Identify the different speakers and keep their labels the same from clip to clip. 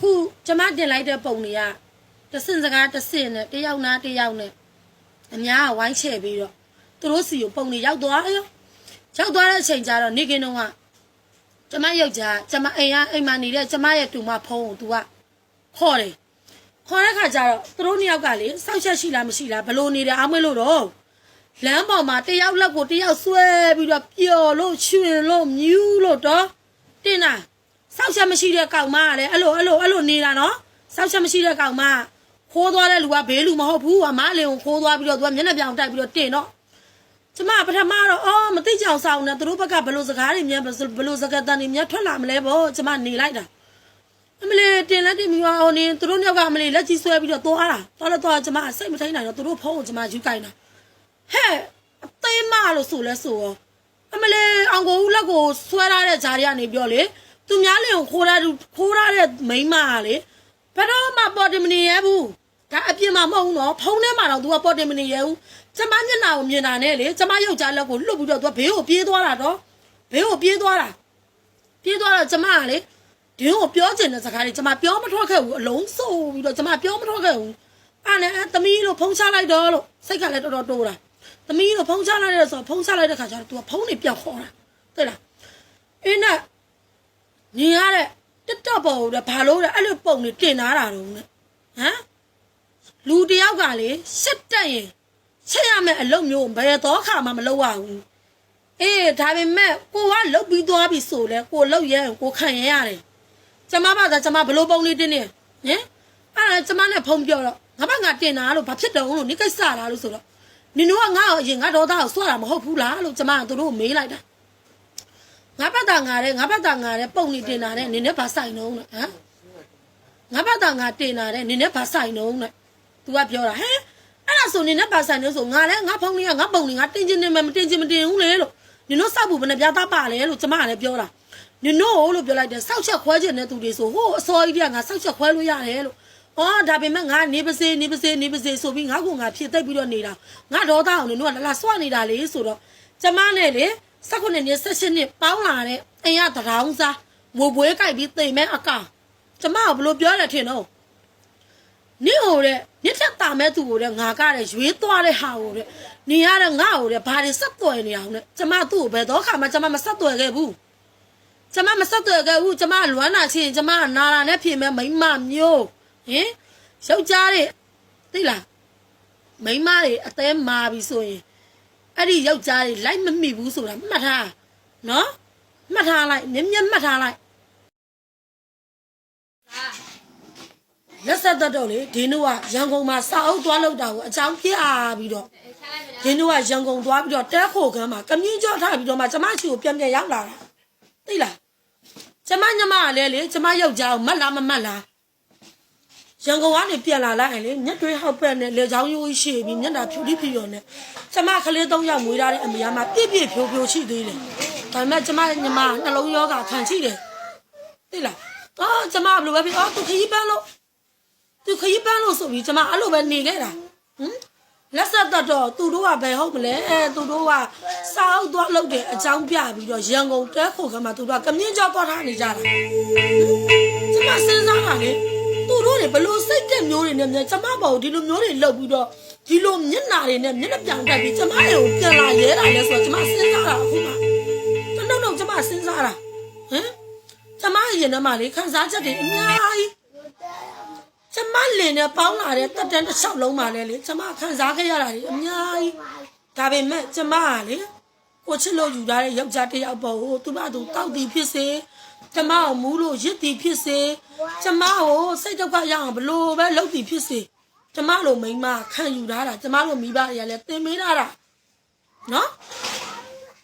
Speaker 1: အခုကျမတင်လိုက်တဲ့ပုံတွေကတဆင့်စကားတဆင့်နဲ့တယောက်နာတယောက်နဲ့အများကဝိုင်းချဲ့ပြီးတော့သူတို့စီကိုပုံတွေရောက်သွားရောရောက်သွားတဲ့အချိန်ကျတော့နေကင်းတော့ကကျမယောက်ျားကျမအိမ်ကအိမ်မှာနေတဲ့ကျမရဲ့တူမဖုံးကို तू ကခေါ်တယ်ခေါ်တဲ့ခါကျတော့သူတို့နှစ်ယောက်ကလေစောက်ချက်ရှိလားမရှိလားဘလို့နေတယ်အားမွေးလို့တော့လမ်းပေါ်မှာတယောက်လက်ကိုတယောက်ဆွဲပြီးတော့ပျော်လို့ချွင်လို့မြူးလို့တော့တင်တာ စောက်ချက်မရှိတဲ့ကောင်မကလည်းအဲ့လိုအဲ့လိုအဲ့လိုနေတာနော်စောက်ချက်မရှိတဲ့ကောင်မကခိုးသွားတဲ့လူကဘေးလူမဟုတ်ဘူးအမလေးကိုခိုးသွားပြီးတော့သူကမျက်နှာပြောင်တိုက်ပြီးတော့တင်တော့ကျမပထမတော့အော်မသိကြအောင်စောင်းနေသူတို့ဘက်ကဘယ်လိုစကားတွေများဘယ်လိုစကားတန်တွေများထွက်လာမလဲဗောကျမနေလိုက်တာအမလေးတင်လက်တင်ပြီးတော့ဟိုနေသူတို့မြောက်ကအမလေးလက်ကြီးဆွဲပြီးတော့သွားတာသွားတော့သွားကျမစိတ်မထိန်နိုင်တော့သူတို့ဖုန်းကိုကျမယူကင်တာဟဲ့အသေးမလို့ဆိုလဲဆိုရောအမလေးအောင်ကိုဦးလက်ကိုဆွဲထားတဲ့ဂျားတွေကနေပြောလေ သူများလင်ကိုခိုးထားခိုးထားတဲ့မိန်းမကလေဘယ်တော့မှပေါ်တယ်မနေရဘူးဒါအပြစ်မှမဟုတ်ဘူးနော်ဖုန်းထဲမှာတော့ तू ကပေါ်တယ်မနေရဘူးကျမမျက်နှာကိုမြင်တာနဲ့လေကျမယောက်ျားလက်ကိုလှုပ်ပြီးတော့ तू ကဘေးကိုပြေးသွားတာတော့ဘေးကိုပြေးသွားတာပြေးသွားတော့ကျမကလေဒီကိုပြောချင်တဲ့စကားတွေကျမပြောမထွက်ခဲ့ဘူးအလုံးစုံပြီးတော့ကျမပြောမထွက်ခဲ့ဘူးအဲ့နဲ့အဲသမီးလို့ဖုန်းချလိုက်တော့လို့စိတ်ကလည်းတော်တော်တိုးတာသမီးလို့ဖုန်းချလိုက်တဲ့ဆိုတော့ဖုန်းချလိုက်တဲ့ခါကျတော့ तू ကဖုန်းတွေပြောင်းခေါ်တာသိလားအင်းနဲ့ ညီရတဲ့တက်တော့ပေါ်တဲ့ဘာလို့လဲအဲ့လိုပုံတွေတင်ထားတာတော့နဲ့ဟမ်လူတယောက်ကလေရှစ်တက်ရင်ချက်ရမယ့်အလုပ်မျိုးဘယ်တော့ခါမှမလုပ်ရဘူးအေးဒါပေမဲ့ကိုကလုတ်ပြီးသွားပြီဆိုလဲကိုလုတ်ရဲရင်ကိုခံရရတယ်ကျမဘာသာကျမဘလို့ပုံလေးတင်းနေဟင်အဲ့ဒါကျမနဲ့ဖုံးပြောတော့ငါဘာငါတင်တာလို့ဘာဖြစ်တုံးလို့နိကိစ္စလားလို့ဆိုတော့နင်တို့ကငါ့ကိုအရင်ငါဒေါသကိုစွတာမဟုတ်ဘူးလားလို့ကျမကသူတို့ကိုမေးလိုက်တာ ငါဘက်တာငါတဲ့ငါဘက်တာငါတဲ့ပုံနေတင်တာတဲ့နင်နဲ့ဘာဆိုင်တော့လဲဟမ်ငါဘက်တာငါတင်တာတဲ့နင်နဲ့ဘာဆိုင်တော့လဲ तू ကပြောတာဟဲ့အဲ့ဒါဆိုနင်နဲ့ပါဆိုင်လို့ဆိုငါလည်းငါဖုန်းလေးကငါပုံလေးငါတင်ချင်းနေမယ်မတင်ချင်းမတင်ဘူးလေလို့နင်တို့စောက်ဖို့ဘယ်နှပြားသားပါလဲလို့ကျမကလည်းပြောတာနင်တို့လို့ပြောလိုက်တယ်စောက်ချက်ခွဲခြင်းတဲ့သူတွေဆိုဟိုအစောကြီးတည်းကငါစောက်ချက်ခွဲလို့ရတယ်လို့အော်ဒါပေမဲ့ငါနေပါစေနေပါစေနေပါစေဆိုပြီးငါကငါဖြစ်သိပ်ပြီးတော့နေတာငါဒေါသအောင်နင်တို့ကလာလာစွနေတာလေဆိုတော့ကျမနဲ့လေ 16နှစ်18နှစ်ပေါင်းလာတဲ့အိမ်ရတရောင်းစားငိုပွဲကြိုက်ပြီးတိမ်မဲအကောင်ကျမကဘလို့ပြောရထင်တော့နင့်ဟိုတဲ့မြစ်ထက်တာမဲ့သူကိုတဲ့ငါကတဲ့ရွေးသွားတဲ့ဟာကိုတဲ့နေရတဲ့ငါ့ကိုတဲ့ဘာတွေဆက်သွယ်နေအောင်တဲ့ကျမသူ့ကိုဘယ်တော့ခါမှကျမမဆက်သွယ်ခဲ့ဘူးကျမမဆက်သွယ်ခဲ့ဘူးကျမလွမ်းတာချင်းကျမနာတာနဲ့ပြင်မဲ့မိမမျိုးဟင်ယောက်ျားတွေသိလားမိမတွေအသေးမာပြီဆိုရင် အဲ့ဒီယောက်ျားတွေလိုက်မမိဘူးဆိုတာမှတ်ထားနော်မှတ်ထားလိုက်မြင်မြင်မှတ်ထားလိုက်လက်ဆက်သက်တော့လေဒင်းတို့ကရန်ကုန်မှာစာအုပ်သွားလောက်တာကိုအချောင်းပြပြီးတော့ဒင်းတို့ကရန်ကုန်သွားပြီးတော့တဲခိုခန်းမှာကမြင်းကြောထားပြီးတော့မှကျမရှိကိုပြန်ပြန်ရောက်လာတာသိလားကျမညမကလည်းလေကျမယောက်ျားကိုမတ်လားမမတ်လား ရန်ကုန်ကနေပြန်လာလိုက်ရင်လေညက်တွေးဟောက်ပက်နဲ့လေချောင်းရိုးရှိပြီးမျက်နှာဖြူတိဖြူရောနဲ့ကျမကလေး၃ယောက်မွေးထားတဲ့အမေကမှပြည့်ပြည့်ဖြိုးဖြိုးရှိသေးတယ်ဒါပေမဲ့ကျမညမနှလုံးရောဂါခံရှိတယ်သိလားအော်ကျမဘယ်လိုပဲဖြစ်အော်သူခရီးပန်းလို့သူခရီးပန်းလို့ဆိုပြီးကျမအဲ့လိုပဲနေခဲ့တာဟမ်လက်ဆက်သက်တော့သူတို့ကဘယ်ဟုတ်မလဲအဲသူတို့ကစာအုပ်သွားလုပ်တဲ့အကြောင်းပြပြီးတော့ရန်ကုန်တဲခိုခမှာသူတို့ကကမြင့်ကျော်ပေါ်ထားနေကြတာကျမစဉ်းစားတာလေသူ တို့တွေဘလို့စိတ်တက်မျိုးတွေနဲ့မြန်ကျမပေါ့ဒီလိုမျိုးတွေလုပ်ပြီးတော့ဒီလိုမျက်နာတွေနဲ့မျက်နှာပြောင်တက်ပြီးကျမရဲ့ကိုပြန်လာရဲတာလဲဆိုတော့ကျမစဉ်းစားတာအခုမှတော့တော့ကျမစဉ်းစားတာဟမ်ကျမရဲ့ရင်ထဲမှာလေခံစားချက်တွေအများကြီးကျမလင်နဲ့ပေါင်းလာတဲ့တက်တန်းတစ်လျှောက်လုံးပါလေလေကျမခံစားခဲ့ရတာလေအများကြီးဒါပေမဲ့ကျမကလေကိုချစ်လို့ယူထားတဲ့ယောက်ျားတစ်ယောက်ပေါ့ဟိုသူမသူတောက်တီဖြစ်စေ ကျမကိုမူးလို့ရစ်တီဖြစ်စေကျမကိုစိတ်ဒုက္ခရအောင်ဘလို့ပဲလုပ်တီဖြစ်စေကျမလိုမိန်းမခံယူထားတာကျမလိုမိဘတွေကလည်းသင်ပေးထားတာနော်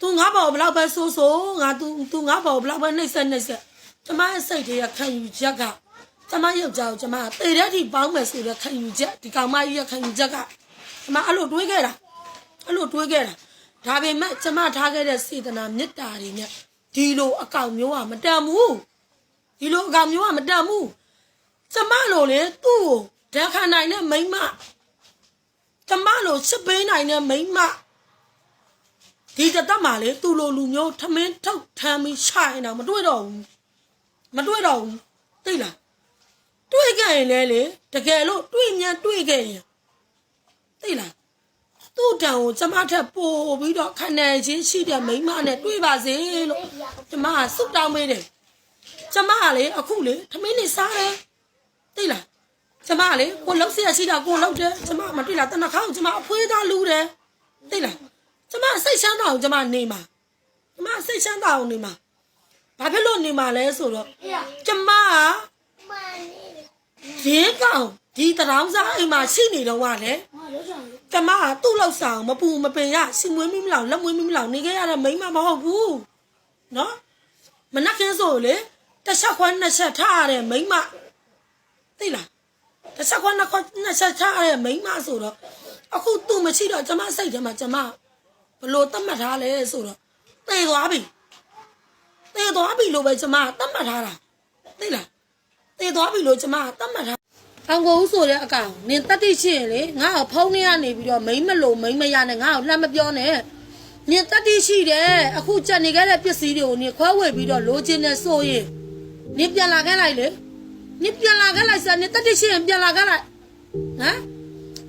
Speaker 1: သူငါဘောဘလောက်ပဲဆိုးဆိုးငါသူသူငါဘောဘလောက်ပဲနှိမ့်ဆက်နှိမ့်ဆက်ကျမရဲ့စိတ်တွေကခံယူချက်ကကျမယောက်ျားကိုကျမတေတဲ့အထိပေါင်းမယ်ဆိုတဲ့ခံယူချက်ဒီကောင်မကြီးရဲ့ခံယူချက်ကကျမအဲ့လိုတွေးခဲ့တာအဲ့လိုတွေးခဲ့တာဒါပေမဲ့ကျမထားခဲ့တဲ့စေတနာမေတ္တာတွေနဲ့ ဒီလိုအကောင်မျိုးကမတန်ဘူးဒီလိုအကောင်မျိုးကမတန်ဘူးကျမလိုလေသူ့ကိုဓာတ်ခံနိုင်တဲ့မိန်းမကျမလိုချစ်ပေးနိုင်တဲ့မိန်းမဒီတသက်မှာလေသူ့လိုလူမျိုးထမင်းထုတ်ထမ်းပြီးရှိုင်တော့မတွေ့တော့ဘူးမတွေ့တော့ဘူးသိလားတွေ့ခဲ့ရင်လဲလေတကယ်လို့တွေ့မြန်တွေ့ခဲ့ရင်သိလား သူ့တန်ကိုကျမထက်ပိုပြီးတော့ခန္ဓာချင်းရှိတဲ့မိန်းမနဲ့တွေ့ပါစေလို့ကျမကဆုတောင်းပေးတယ်ကျမကလေအခုလေသမီးနေစားတယ်သိလားကျမကလေကိုလောက်စရာရှိတာကိုလောက်တယ်ကျမမတွေ့လားတနခါကိုကျမအဖွေးသားလူတယ်သိလားကျမစိတ်ချမ်းသာအောင်ကျမနေမှာကျမစိတ်ချမ်းသာအောင်နေမှာဘာဖြစ်လို့နေမှာလဲဆိုတော့ကျမကဒီကောင်ဒီတရောင်းစားအိမ်မှာရှိနေတော့ကလည်း ကျမကသူ့လောက်ဆောင်မပူမပင်ရရှင်မွေးမိမလောက်လက်မွေးမိမလောက်နေခဲ့ရတဲ့မိန်းမမဟုတ်ဘူးနော်မနက်ခင်းဆိုလေတစ်ချက်ခွန်းနှစ်ချက်ထားရတဲ့မိန်းမသိလားတစ်ချက်ခွန်းနှစ်ခွန်းနှစ်ချက်ထားရတဲ့မိန်းမဆိုတော့အခုသူ့မရှိတော့ကျမစိတ်ထဲမှာကျမဘလို့တတ်မှတ်ထားလဲဆိုတော့သေသွားပြီသေသွားပြီလို့ပဲကျမတတ်မှတ်ထားတာသိလားတည်သွားပြီလို့ကျမကတတ်မှတ်ထား အောင်ကိုဦးဆိုတဲ့အကောင်နင်တတ်သိရှိရင်လေငါ့ကိုဖုန်းထဲကနေပြီးတော့မိမ့်မလို့မိမ့်မရနဲ့ငါ့ကိုလှမ်းမပြောနဲ့နင်တတ်သိရှိတယ်အခုကြက်နေခဲ့တဲ့ပစ္စည်းတွေကိုနင်ခွဲဝေပြီးတော့လိုချင်နေဆိုရင်နင်ပြန်လာခဲ့လိုက်လေနင်ပြန်လာခဲ့လိုက်စနင်တတ်သိရှိရင်ပြန်လာခဲ့လိုက်ဟမ်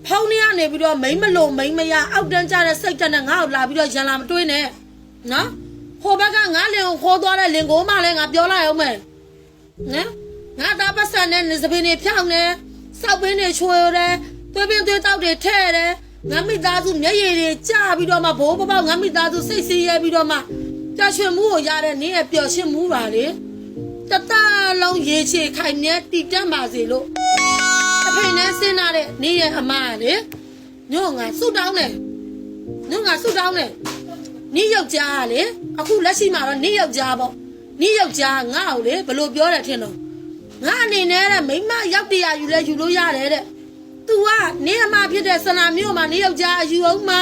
Speaker 1: ဖုန်းထဲကနေပြီးတော့မိမ့်မလို့မိမ့်မရအောက်တန်းကြတဲ့စိတ်တက်နဲ့ငါ့ကိုလာပြီးတော့ရန်လာမတွေးနဲ့နော်ဟိုဘက်ကငါလင်ကိုခေါ်သွားတဲ့လင်ကိုမှလည်းငါပြောလိုက်အောင်မယ်နော်ငါသားပတ်စံနဲ့နေစပင်းတွေဖြောင်းနေ စောက်ပင်းတွေချွေတယ်သွေးပင်းသွေးတောက်တွေထဲ့တယ်ငါမိသားစုမျက်ရည်တွေကျပြီးတော့မှဘိုးဘပေါက်ငါမိသားစုစိတ်ဆင်းရဲပြီးတော့မှကြွှင်မှုကိုရတဲ့နင်းရဲ့ပျော်ရွှင်မှုပါလေတတလုံးရေချေခိုင်နေတီတက်ပါစေလို့အဖေနဲ့ဆင်းလာတဲ့နင်းရဲ့အမကလေညို့ငါဆုတောင်းတယ်ညို့ငါဆုတောင်းတယ်နင်းယောက်ျားကလေအခုလက်ရှိမှာတော့နင်းယောက်ျားပေါ့နင်းယောက်ျားငါ့ကိုလေဘလို့ပြောတယ်ထင်တော့ ငါအနေနဲ့တဲ့မိမရောက်တရားယူလဲယူလို့ရတယ်တဲ့။ तू ကနေအမဖြစ်တဲ့ဆန္ဒမျိုးမှာနေယောက်ျားအယူအောင်မှာ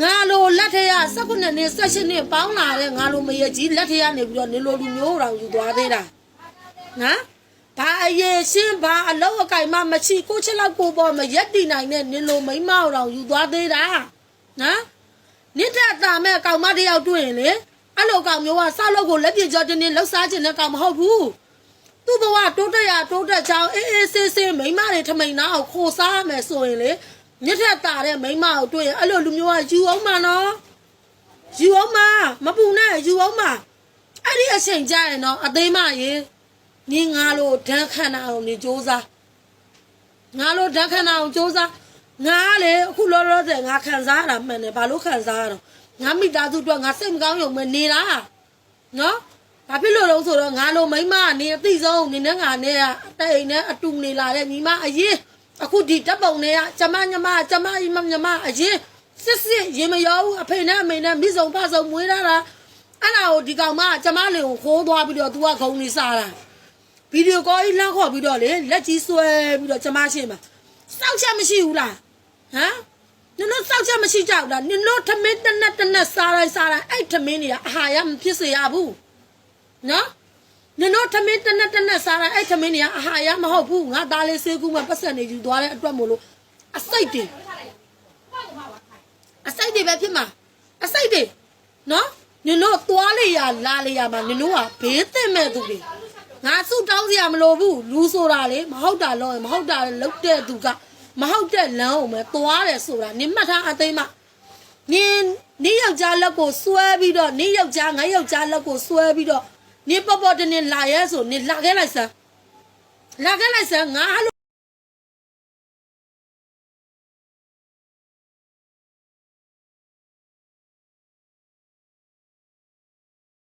Speaker 1: ငါလိုလက်ထရ19နှစ်18နှစ်ပေါင်းလာတဲ့ငါလိုမရကြီးလက်ထရနေပြီးတော့နေလိုလူမျိုးတော်ယူသွားသေးတာ။နော်။ဘာအရေးရှင်းဘာအလောက်အကင်မှမရှိကိုချက်လောက်ကိုပေါ်မရက်တည်နိုင်တဲ့နေလိုမိမတော်ယူသွားသေးတာ။နော်။နိတ္တတာမဲ့ကောင်မတယောက်တွေ့ရင်လေအဲ့လိုကောင်မျိုးကဆောက်လို့ကိုလက်ပြကြောတင်းတင်းလှောက်စားခြင်းတဲ့ကောင်မဟုတ်ဘူး။ သူ့ဘဝတိုးတက်ရတိုးတက်ချောင်းအေးအေးဆေးဆေးမိန်းမတွေထမိန်နာကိုခိုစားရမယ်ဆိုရင်လေမြစ်ထက်တာတဲ့မိန်းမကိုတွေ့ရင်အဲ့လိုလူမျိုးကယူအောင်မနော်ယူအောင်မမပူနဲ့ယူအောင်မအဲ့ဒီအချိန်ကြရင်တော့အသေးမရေနင်းငါလိုဒန်းခန္ဓာအောင်နေစ조사ငါလိုဒန်းခန္ဓာအောင်စ조사ငါလေအခုလောလောဆယ်ငါခံစားရတာမှန်တယ်ဘာလို့ခံစားရတော့ငါမိသားစုအတွက်ငါစိတ်မကောင်းရုံပဲနေတာနော် ဘာဖြစ်လို့လဲဆိုတော့ငါလိုမိန်းမကနေအသိဆုံးနေနဲ့ငါနဲ့ကတိတ်နဲ့အတူနေလာတဲ့ညီမအရင်အခုဒီတပ်ပုံတွေကကျမညမကျမညီမညမအရင်စစ်စစ်ရေမရောဘူးအဖေနဲ့အမေနဲ့မိစုံဖဆုံမွေးထားတာအဲ့ဒါကိုဒီကောင်မကျမလေးကိုခိုးသွားပြီးတော့ तू ကဂုံနေစားတာဗီဒီယိုကောကြီးလှမ်းခေါ်ပြီးတော့လေလက်ကြီးဆွဲပြီးတော့ကျမရှိမှာစောက်ချက်မရှိဘူးလားဟမ်နင်တို့စောက်ချက်မရှိကြဘူးလားနင်တို့ထမင်းတစ်နက်တစ်နက်စားလိုက်စားလိုက်အဲ့ထမင်းတွေကအာဟာရမဖြစ်စေရဘူး နော်နင်တို့ထမင်းတနက်တနက်စားတာအဲ့ထမင်းတွေကအာဟာရမဟုတ်ဘူးငါသားလေးဆေးကူးမှပတ်စံနေယူသွားတဲ့အတွက်မို့လို့အစိတ်တွေအစိတ်တွေပဲဖြစ်မှာအစိတ်တွေနော်နင်တို့သွားလေရလာလေရမှာနင်တို့ကဘေးသင့်မဲ့သူတွေငါစုတောင်းစရာမလိုဘူးလူဆိုတာလေမဟုတ်တာလို့မဟုတ်တာလုတ်တဲ့သူကမဟုတ်တဲ့လမ်းကိုပဲသွားတယ်ဆိုတာနင်မှတ်ထားအသိမနင်းနေယောက်ျားလက်ကိုဆွဲပြီးတော့နေယောက်ျားငါယောက်ျားလက်ကိုဆွဲပြီးတော့ နေပေါ်ပေါ်တင်းတင်းလာရဲဆိုနေလာခဲ့လိုက်စမ်းလာခဲ့လိုက်စမ်းငါအဲ့လို